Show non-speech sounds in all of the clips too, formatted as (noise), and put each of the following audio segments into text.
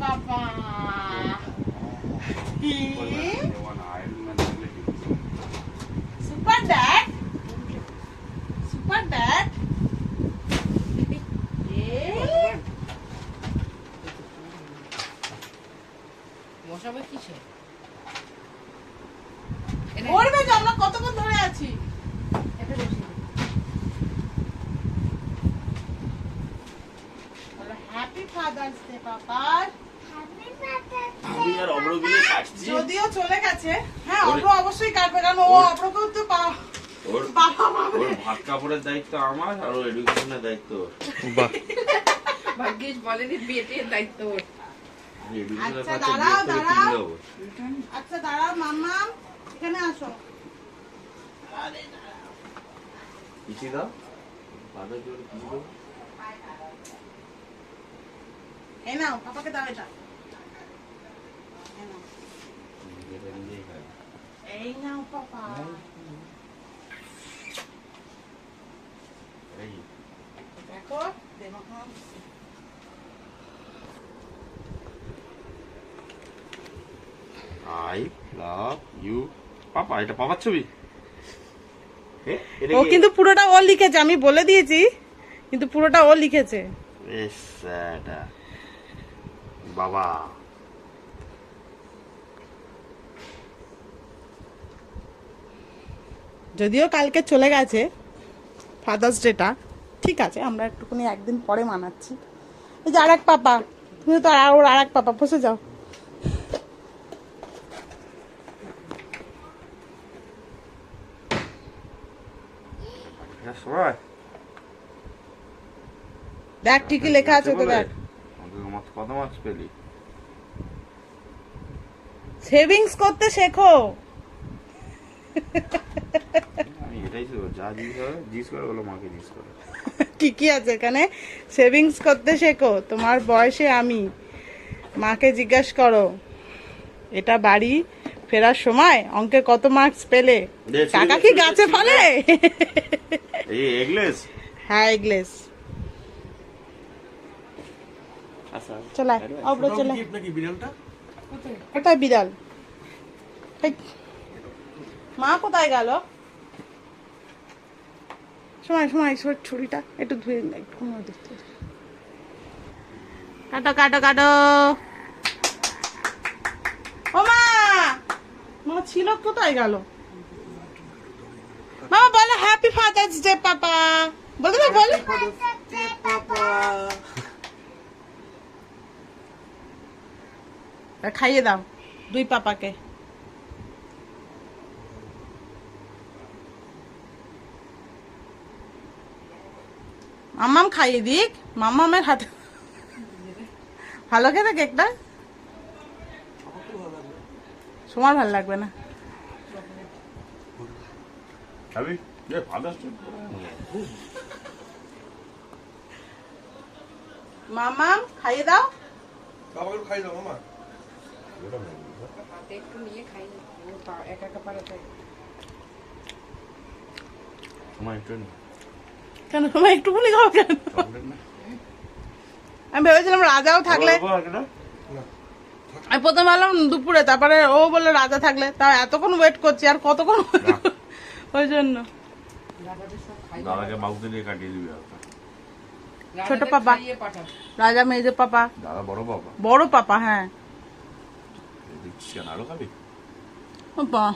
বাবা super dad super dad বসাবে কিসে করবে তো আমরা কতক্ষণ ধরে আছি। হ্যাপি ফাদার্স ডে পাপার আমি আর অমর মিলে কাটছি। যদিও চলে গেছে। হ্যাঁ অব্র অবশ্যই কাটবে কারণ ও অব্রকেও তো পা- ওর ওর ভাত কাপড়ের দায়িত্ব আমার আর ওর এডুকেশনের দায়িত্ব ওর। বাহ। ভাগ্যিস বলেনি বিয়েটির দায়িত্ব ওর। আচ্ছা, কাছে দাঁড়াও, দাঁড়াও। আচ্ছা দাঁড়াও মাম্মা এখানে আসো। কিছু দাও। বাধা জোর কিছু দাও এই নাও পাপাকে দাও এটা এই নাও। আই লাভ ইউ পাপা এটা পাপার ছবি? ও কিন্তু পুরোটা ও লিখেছে আমি বলে দিয়েছি কিন্তু পুরোটা ও লিখেছে। বাবা। যদিও কালকে চলে গেছে ফাদার্স ডেটা ঠিক আছে আমরা একটুখানি একদিন পরে মানাচ্ছি। এই যে আর এক পাপা তুমি তো আর ওর আর এক পাপা বসে যাও। সময় দেখ ঠিকই লেখা আছে তো দেখ। কত মার্কস পেলি? সেভিংস করতে শেখো। এটাই ছিল যা জিজ্ঞেস করে জিজ্ঞেস করে বলো মাকে জিজ্ঞেস করে। কি কি আছে এখানে সেভিংস করতে শেখো তোমার বয়সে আমি। মাকে জিজ্ঞেস করো এটা বাড়ি ফেরার সময়? অঙ্কে কত মার্কস পেলে? টাকা কি গাছে ফলে? (laughs) হ্যাঁ এগলেস আচ্ছা চলে অব্র চলে কোথায় বিড়াল? মা কোথায় গেল? সময় সময় সর ছুরিটা একটু ধুয়ে একটু কোনো দেখতে। কাটো কাটো কাটো। ও মা! মা ছিল কোথায় গেল? মামা বলো হ্যাপি ফাদার্স ডে পাপা। বলতে না বল। খাইয়ে দাও দুই পাপাকে। মাম্মাম খাইয়ে দিক। মাম্মামের হাতে ভালো খেতে কেকটা? সময় ভালো লাগবে না। এ খাইয়ে দাও। বাবাকে দাও মামা হাতে একটু নিয়ে খাই। একা একা পারে তাই সময় একটু। কেন? তোমার একটুখানি খাও কেন? আমি ভেবেছিলাম রাজাও থাকলে? আমি প্রথম ভাবলাম দুপুরে তারপরে ও বলল রাজা থাকলে। তা এতক্ষণ ওয়েট করছি আর কতক্ষণ ওই জন্য। একটা। ছোট পাপা। রাজা মেজে পাপা। দাদা বড় বাবা বড় পাপা হ্যাঁ। বাহ।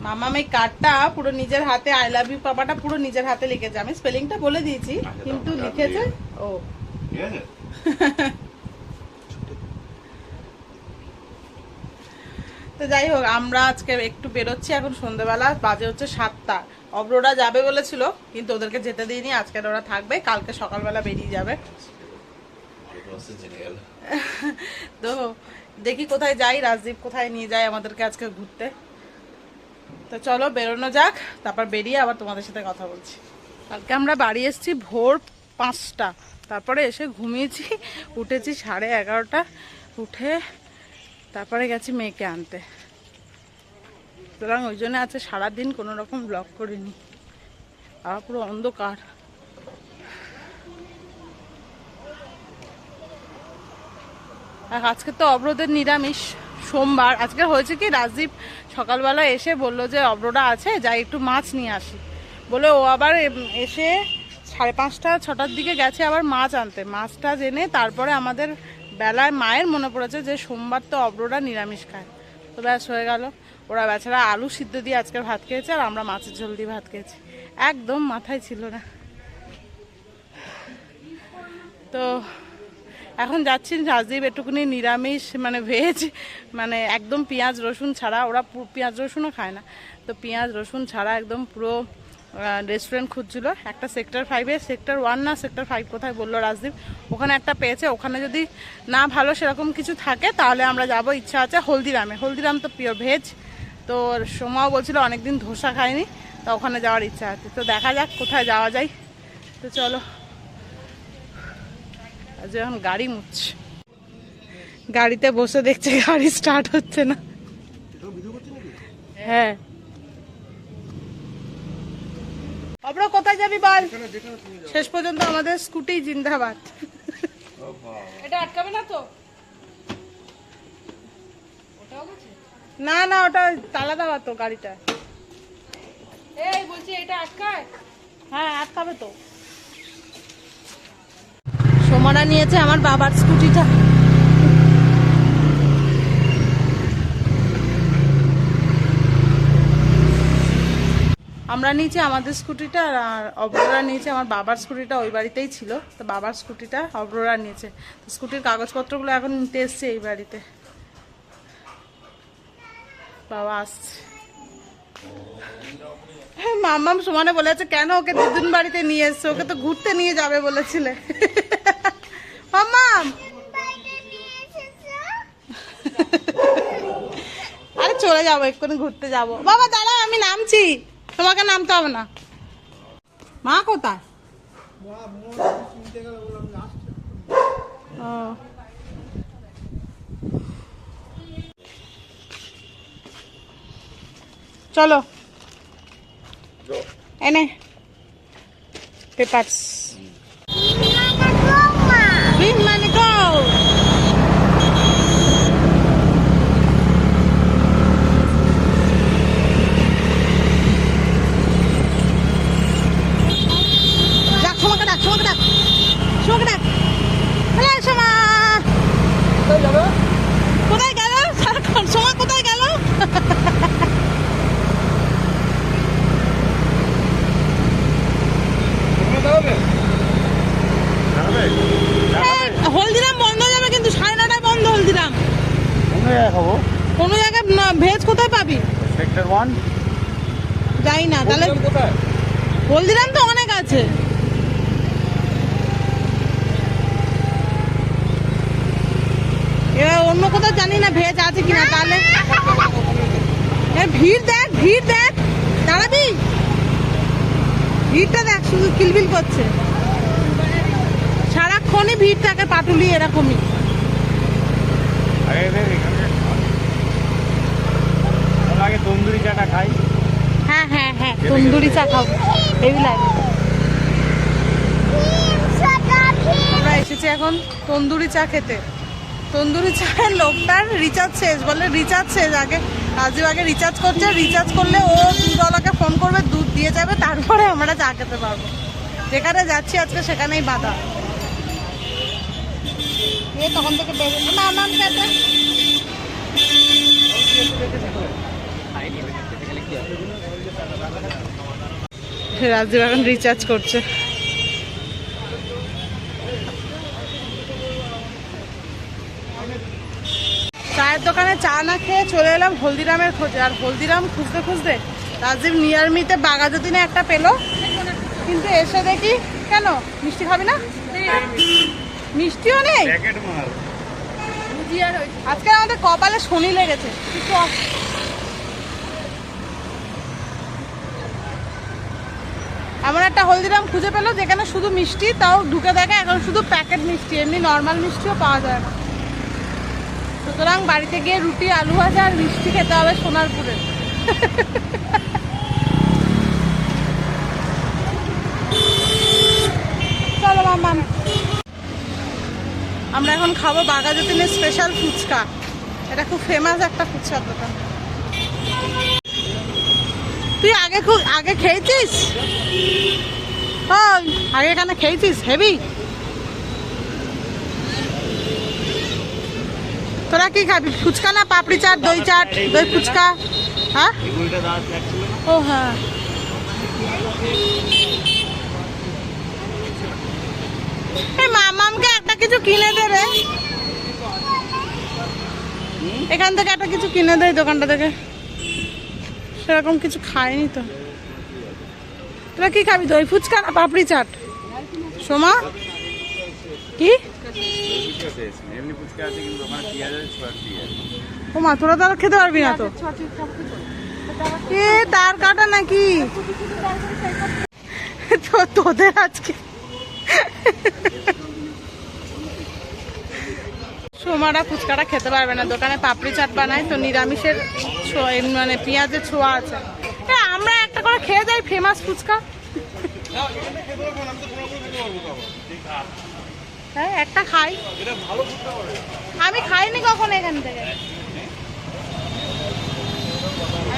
মামা আমি কার্ডটা পুরো নিজের হাতে আই লাভ ইউ পাপাটা পুরো নিজের হাতে লিখেছে। আমি স্পেলিংটা বলে দিয়েছি আচ্ছা, কিন্তু লিখেছে ও। (laughs) তো যাই হোক আমরা আজকে একটু বেরোচ্ছি এখন সন্ধ্যেবেলা বাজে হচ্ছে সাতটা। অব্ররা যাবে বলেছিল কিন্তু ওদেরকে যেতে দিইনি আজকে ওরা থাকবে কালকে সকালবেলা বেরিয়ে যাবে। (laughs) তো দেখি কোথায় যাই রাজদীপ কোথায় নিয়ে যায় আমাদেরকে আজকে ঘুরতে? তো চলো বেরোনো যাক, তারপর বেরিয়ে আবার তোমাদের সাথে কথা বলছি। কালকে আমরা বাড়ি এসেছি ভোর পাঁচটা, তারপরে এসে ঘুমিয়েছি, উঠেছি সাড়ে এগারোটা, উঠে তারপরে গেছি মেয়েকে আনতে। সুতরাং ওই জন্য আছে সারাদিন কোনো রকম ব্লগ করিনি। আর পুরো অন্ধকার। আজকে তো অবরোধের নিরামিষ। সোমবার। আজকে হয়েছে কি, রাজদীপ সকালবেলা এসে বলল যে অব্রটা আছে, যাই একটু মাছ নিয়ে আসি। বলে ও আবার এসে সাড়ে পাঁচটা, ছটার দিকে গেছে আবার মাছ আনতে। মাছটা জেনে তারপরে আমাদের বেলায় মায়ের মনে পড়েছে যে, সোমবার তো অব্ররা নিরামিষ খায়। তো ব্যাস, হয়ে গেল। ওরা বেচারা আলু সিদ্ধ দিয়ে আজকে ভাত খেয়েছে আর আমরা মাছের ঝোল দিয়ে ভাত খেয়েছি। একদম মাথায় ছিল না। তো এখন যাচ্ছি রাজদীপ একটুখানি নিরামিষ মানে ভেজ মানে একদম পেঁয়াজ, রসুন ছাড়া। ওরা পেঁয়াজ, রসুনও খায় না। তো পেঁয়াজ, রসুন ছাড়া একদম পুরো রেস্টুরেন্ট খুঁজছিল। একটা সেক্টর ফাইভে সেক্টর ওয়ান না সেক্টর ফাইভ কোথায় বলল রাজদীপ? ওখানে একটা পেয়েছে। ওখানে যদি না ভালো সেরকম কিছু থাকে, তাহলে আমরা যাব। ইচ্ছা আছে হলদিরামে। হলদিরাম তো পিওর ভেজ তো সোমাও বলছিল, অনেকদিন ধোসা খায়নি। তা ওখানে যাওয়ার ইচ্ছা আছে। তো দেখা যাক কোথায় যাওয়া যায়। তো চলো। আজ এখন গাড়ি মুছছে। গাড়িতে বসে দেখছে গাড়ি স্টার্ট হচ্ছে না। হ্যাঁ। কোথায় যাবি বল? শেষ পর্যন্ত আমাদের স্কুটি জিন্দাবাদ। এটা আটকাবে না তো? না না, ওটা তালা দেওয়া তো গাড়িটা। এই, বলছি, এটা আটকায়? হ্যাঁ আটকাবে তো। সোমারা নিয়েছে আমার বাবার স্কুটিটা। আমরা নিয়েছি আমাদের স্কুটিটা আর অব্ররা নিয়েছে আমার বাবার স্কুটিটা, ওই বাড়িতেই ছিল। তো বাবার স্কুটিটা অব্ররা নিয়েছে। তো স্কুটির কাগজপত্রগুলো এখন নিতে এসছে এই বাড়িতে। বাবা আসছে। হ্যাঁ মাম্মাম সমানে বলেছে, কেন ওকে দুদিন বাড়িতে নিয়ে এসছো? ওকে তো ঘুরতে নিয়ে যাবে বলেছিলে। মাম্মাম আরে চলে যাব, এক্ষুনি ঘুরতে যাব। বাবা, দাঁড়াও, আমি নামছি। তোমাকে নামতে হবে না। মা কোথায়। চলো। এনে। Papers Green money go! ডাক সোমাকে ডাক সোমাকে ডাক সোমাকে ডাক হ্যালো সোমা কোথায় গেল সারাক্ষণ সোমা কোথায় গেল এই, হলদিরাম বন্ধ হয়ে যাবে কিন্তু সাড়ে নটায় বন্ধ হলদিরাম খাব কোনো জায়গায় না- ভেজ কোথায় পাবি সেক্টর ওয়ান যাই না তাহলে হলদিরাম তো অনেক আছে। এবার অন্য কোথাও জানি না ভেজ আছে কিনা তাহলে। এ, ভিড় দেখ ভিড় দেখ দাঁড়াবি? ভিড়টা দেখ শুধু কিলবিল করছে। সারাক্ষণই ভিড় থাকে পাটুলি এরকমই। আগে তন্দুরি চাটা খাই হ্যাঁ হ্যাঁ হ্যাঁ তন্দুরি চা খাব হেভি লাগে আমরা এসেছি এখন তন্দুরি চা খেতে তন্দুরি চায়ের লোকটার রিচার্জ শেষ বলে রিচার্জ শেষ আগে রাজীব আগে রিচার্জ করছে রিচার্জ করলে ও দুধওয়ালাকে ফোন করবে দুধ দিয়ে যাবে তারপরে আমরা চা খেতে পারব যেখানে যাচ্ছি আজকে সেখানেই বাধা তখন থেকে বেরোলো না খেতে রাজীব এখন রিচার্জ করছে। চায়ের দোকানে চা না খেয়ে চলে এলাম হলদিরামের খোঁজে। আর হলদিরাম খুঁজতে খুঁজতে রাজীব নিয়ারমিতে বাগাজতিনে একটা পেল। কিন্তু এসে দেখি কেন? মিষ্টি খাবি না? মিষ্টিও নেই? আজকে আমাদের কপালে শনি লেগেছে কিছু অ- এমন একটা হলদিরাম খুঁজে পেল যেখানে শুধু মিষ্টি, তাও ঢুকে দেখে এখন শুধু প্যাকেট মিষ্টি, এমনি নর্মাল মিষ্টিও পাওয়া যায় না। সুতরাং বাড়িতে গিয়ে রুটি, আলু ভাজা আর মিষ্টি খেতে হবে সোনারপুরে। চলো আমরা এখন খাব বাঘাযতীনের স্পেশাল ফুচকা। এটা খুব ফেমাস একটা ফুচকার দোকান। তুই আগে খুব, আগে খেয়েছিস? আগে এখানে খেয়েছিস, হেভি? তোরা কি খাবি, ফুচকা না পাপড়ি চাট, দই চাট, দই ফুচকা? হ্যাঁ? ও হ্যাঁ। একটা কিছু কিনে এখান থেকে একটা কিছু কিনে দে এই দোকানটা থেকে। সেরকম কিছু খায়নি তো। তোরা কি খাবি? দই, ফুচকা না পাপড়ি চাট? সোমা? কি? ও মা তোরা তো আর খেতে পারবি না তো। এ, তার কাটা নাকি? তোদের আজকে সোমারা ফুচকাটা খেতে পারবে না। দোকানে পাপড়ি চাট বানায় তো নিরামিষের মানে পেঁয়াজের ছোঁয়া আছে। এ, আমরা একটা করে খেয়ে যাই ফেমাস ফুচকা। হ্যাঁ একটা খাই। আমি খাইনি কখন এখান থেকে।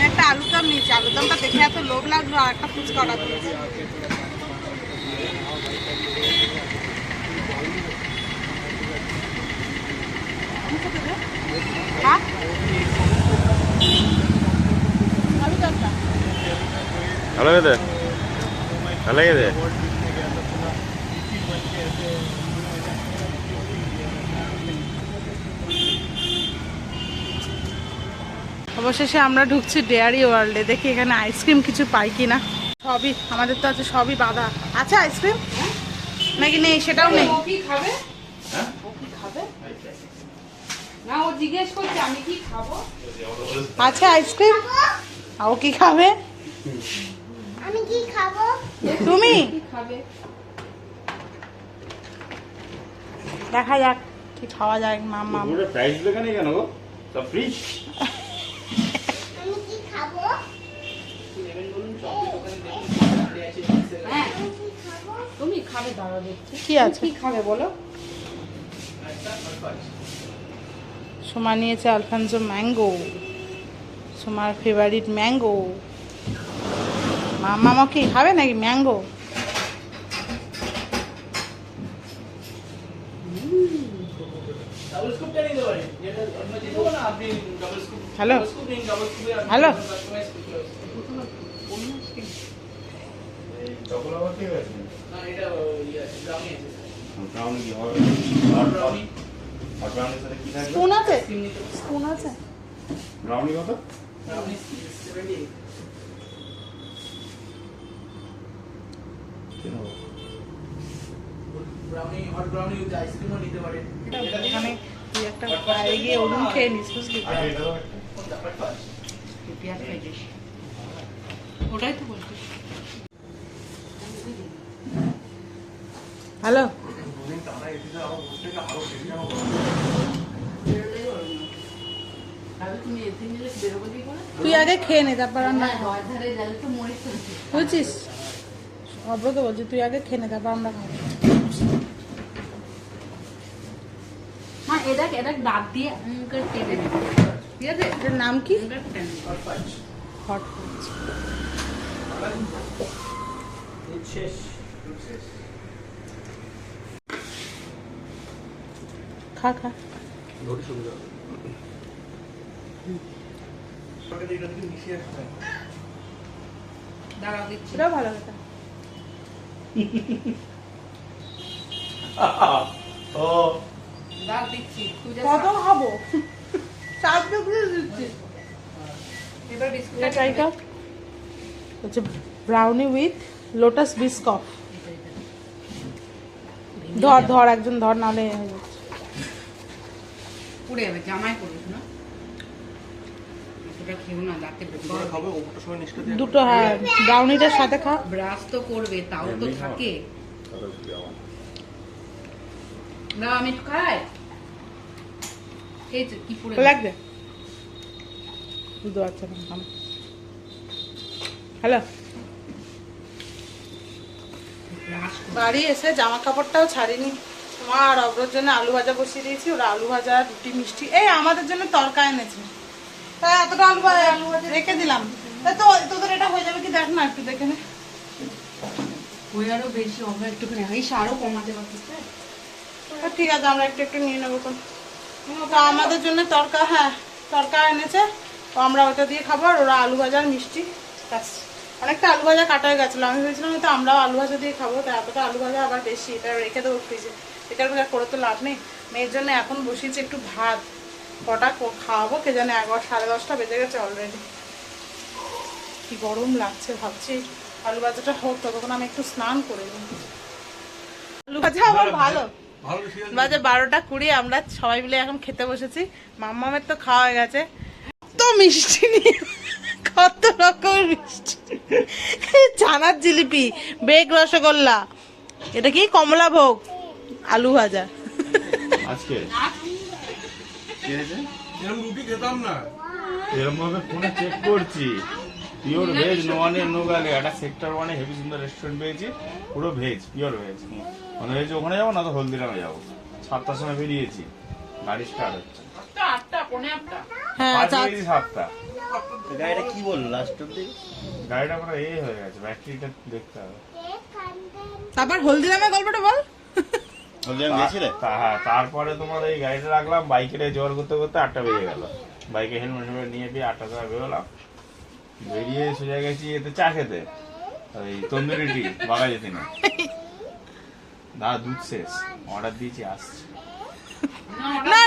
একটা আলুদম নিয়েছি। আলুদমটা দেখে এত লোভ লাগল আর একটা ফুচকা হ্যাঁ? আলুদমটা। ভালো গেছে ভালো গেছে অবশেষে আমরা ঢুকছি ডেয়ারি ওয়ার্ল্ডে। দেখি এখানে আইসক্রিম কিছু পাই কিনা। সবই আমাদের তো আছে সবই বাধা। আছে আইসক্রিম? নাকি নেই? সেটাও নেই। খাবে। না ও জিজ্ঞেস করছে আমি কি খাব? আছে আইসক্রিম? ও কি খাবে? আমি কি খাব? তুমি? খাবে? দেখা যাক কি খাওয়া যায় মাম পুরোটা প্রাইস লেখা নেই কেন গো? সব ফ্রি আমি কি খাব? হ্যাঁ। আমি কি খাব? তুমি খাবে দাঁড়া দেখছি। কি আছে? কি খাবে বলো? সোমা নিয়েছে আলফানসো ম্যাঙ্গো। সোমার ফেভারিট ম্যাঙ্গো। মামা কি খাবে নাকি ম্যাঙ্গো? হ্যালো? হ্যালো? ব্রাউনি কি হবে? হট ব্রাউনি হট ব্রাউনির সাথে কি থাকবে? স্পুন আছে? স্পুন আছে। ব্রাউনি কত? তুই একটা বাইরে গিয়ে ওরুম খেয়ে নিস বুঝলি? ওটাই তো বলছিস। হ্যালো? তুই আগে খেয়ে নে তারপর আমরা খাব। হওয়ার ধারে গেলে তো মরে ফেলছে বুঝছিস? অব্রত বলছি তুই আগে খেয়ে নে তারপর আমরা খাব। মা এটা এটা দাঁত দিয়ে টেনে ঠিক আছে? এটার নাম কি নেবে। হট খা খা। দাঁড়াও দিচ্ছি সেটাও ভালো কথা। ও। দাঁড় দিচ্ছি তুই যা কত খাব? চার টুকরো দিচ্ছি। এবার বিস্কুট এটা ট্রাই কর হচ্ছে ব্রাউনি উইথ লোটাস বিস্কফ ধর ধর একজন ধর নাহলে হয়ে পুড়ে যাবে জামাই পড়িস না? এতটা খেও না দাঁতে খাবে ওটা সময় নিষ্কাত দুটো হ্যাঁ ব্রাউনিটার সাথে খা। ব্রাশ তো করবে তাও তো থাকে। না আমি খাই। এই কি পুড়ে লাগবে? বুঝতে পারছে না হ্যালো? বাড়ি এসে জামা কাপড়টাও ছাড়িনি। অগ্রর জন্য আলু ভাজা বসিয়ে দিয়েছি। ওরা আলু ভাজা রুটি মিষ্টি এই আমাদের জন্য তরকা এনেছে। তাই এতটা আলু ভাজা আলু ভাজা রেখে দিলাম। তাই তো তোদের এটা হয়ে যাবে কি? দেখ না একটু দেখে নে। ওই আরও বেশি হবে একটুখানি এই আরও কমাতে তো ঠিক আছে আমরা একটু একটু নিয়ে নেব কোন তো আমাদের জন্য তরকা হ্যাঁ তরকা এনেছে। তো আমরা ওটা দিয়ে খাব আর ওরা আলু ভাজা মিষ্টি। ব্যাস। অনেকটা আলু ভাজা কাটা হয়ে গেছিল। আমি ভেবেছিলাম তো আমরাও আলু ভাজা দিয়ে খাব তো এতটা আলু ভাজা আবার বেশি এটা রেখে দেবো ফ্রিজে এটার ভাজা করে তো লাভ নেই। মেয়ের জন্য এখন বসিয়েছি একটু ভাত। কটা খাওয়াবো কে জানে এগারো সাড়ে দশটা বেজে গেছে অলরেডি কি গরম লাগছে ভাবছি আলু ভাজাটা হোক ততক্ষণ আমি একটু স্নান করে নিই। আলু ভাজা আবার ভালো। বাজে বারোটা কুড়ি আমরা সবাই মিলে এখন খেতে বসেছি। মাম্মামের তো খাওয়া হয়ে গেছে। তো মিষ্টি নিয়ে কত রকমের মিষ্টি। ছানার জিলিপি বেগ রসগোল্লা। এটা কি কমলা ভোগ আলু ভাজা। আজকে? কি হয়েছে রুটি খেতাম না। এরকম ভাবে ফোনে চেক করছি। পিওর ভেজ একটা সেক্টর ওয়ানে হেভি সুন্দর রেস্টুরেন্ট পেয়েছি। পুরো ভেজ পিওর ভেজ মনে হয়েছে ওখানে যাব না তো হলদিরামে যাব। সাতটার সময় বেরিয়েছি। গাড়ি স্টার্ট হচ্ছে। হ্যাঁ সাতটা। গাড়িটা কি বলল লাস্ট অব্দি গাড়িটা পুরো এ হয়ে গেছে। ব্যাটারিটা দেখতে হবে। তারপর হলদিরামের গল্পটা বল। হ্যাঁ তারপরে তোমার এই গাড়িটা রাখলাম বাইকের জোয়ার করতে করতে আটটা বেজে গেল। বাইকে হেলমেট হেলমেট নিয়ে দিয়ে আটটা সময় বেরোলাম। বেরিয়ে সোজা গেছি এতে চা খেতে। ওই তন্দুরি টি বাগা যেতে না না দুধ শেষ অর্ডার দিয়েছি আসছে। না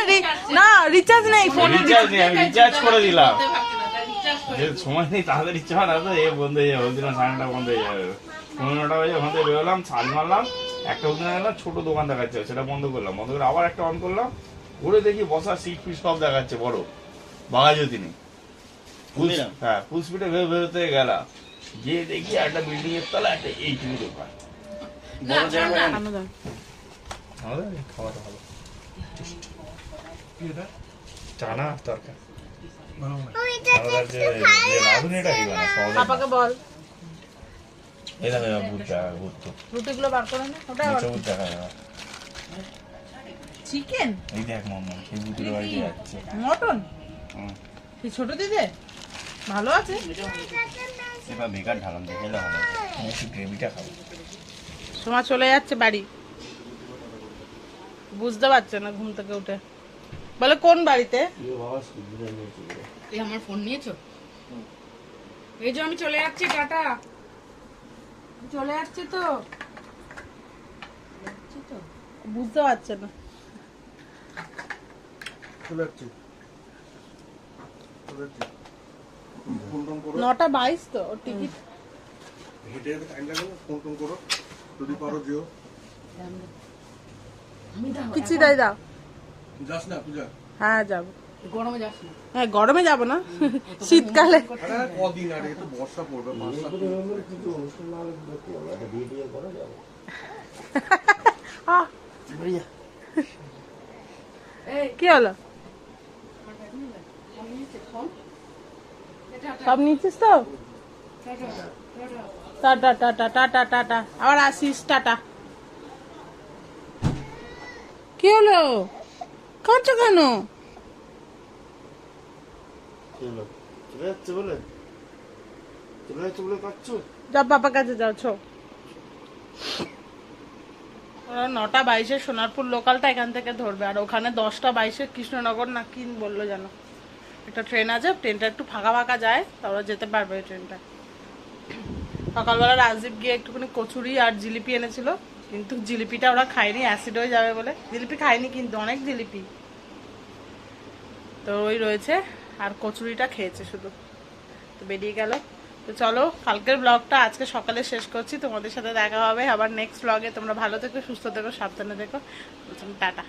না রিচার্জ নেই ফোন রিচার্জ নেই আমি রিচার্জ করে দিলাম। যে সময় নেই তাদের ইচ্ছা হয় না তো এ বন্ধ হয়ে যাবে হলদিরাম সাড়ে বন্ধ হয়ে যাবে। পনেরোটা বাজে ওখান থেকে বেরোলাম ছাল মারলাম। একটা হলদিরাম গেলাম ছোট দোকান দেখাচ্ছে সেটা বন্ধ করলাম। বন্ধ করে আবার একটা অন করলাম ঘুরে দেখি বসার সিট ফিট সব দেখাচ্ছে বড়। বাঘাযতীনে হ্যাঁ ফুল স্পিডে ভেবে ভেবেতে গেলাম গিয়ে দেখি একটা বিল্ডিং এর তলা একটা এইটুকু দোকান। খাওয়াটা ভালো। চানা তরকার পাপাকে বল। এই দেখো ভূত দেখা ভূত তো রুটিগুলো বার করে নে ওটা নিচে ভূত দেখা চিকেন? এই দেখ মাম্মা সেই ভূতের বাড়িতে যাচ্ছে। মটন? কি ছোট দিদে? ভালো আছে? এবার বেকার ঢালাম দেখে এলে ভালো একটু গ্রেভিটা খাব তোমার চলে যাচ্ছে বাড়ি। বুঝতে পারছে না ঘুম থেকে উঠে। বলে কোন বাড়িতে? এই আমার ফোন নিয়েছো? এই যে আমি চলে যাচ্ছি টাটা। চলে যাচ্ছি তো। বুঝতে পারছে না। নটা বাইশ তো ওর টিকিট। হেঁটে যেতে টাইম লাগে ফোন টোন করো। যদি পারো যেও। কিছু দাই দাও। যাস না পূজা। হ্যাঁ যাব। গরমে যাস না। হ্যাঁ গরমে যাব না। শীতকালে। আর বর্ষা পড়বে কি হলো? সব নিচ্ছিস তো? Tata tata tata tata. আবার আসিস টাটা। কি হলো? কাঁদছো কেন? চলে যাচ্ছে বলে? চলে যাচ্ছে বলে কাচ্ছ যাও বাবার কাছে যাও ছো। নটা বাইশে সোনারপুর লোকালটা এখান থেকে ধরবে। আর ওখানে দশটা বাইশে কৃষ্ণনগর না কি বলল যেন একটা ট্রেন আছে ট্রেনটা একটু ফাঁকা ফাঁকা যায় তা ওরা যেতে পারবে ওই ট্রেনটা। সকালবেলা রাজদীপ গিয়ে একটুখানি কচুরি আর জিলিপি এনেছিল কিন্তু জিলিপিটা ওরা খায়নি অ্যাসিড হয়ে যাবে বলে। জিলিপি খায়নি কিন্তু অনেক জিলিপি। তো ওই রয়েছে। আর কচুরিটা খেয়েছে শুধু। তো বেরিয়ে গেল। তো চলো, কালকের ব্লগটা আজকে সকালে শেষ করছি। তোমাদের সাথে দেখা হবে আবার নেক্সট ব্লগে তোমরা ভালো থেকো, সুস্থ থেকো, সাবধানে থেকো। টাটা।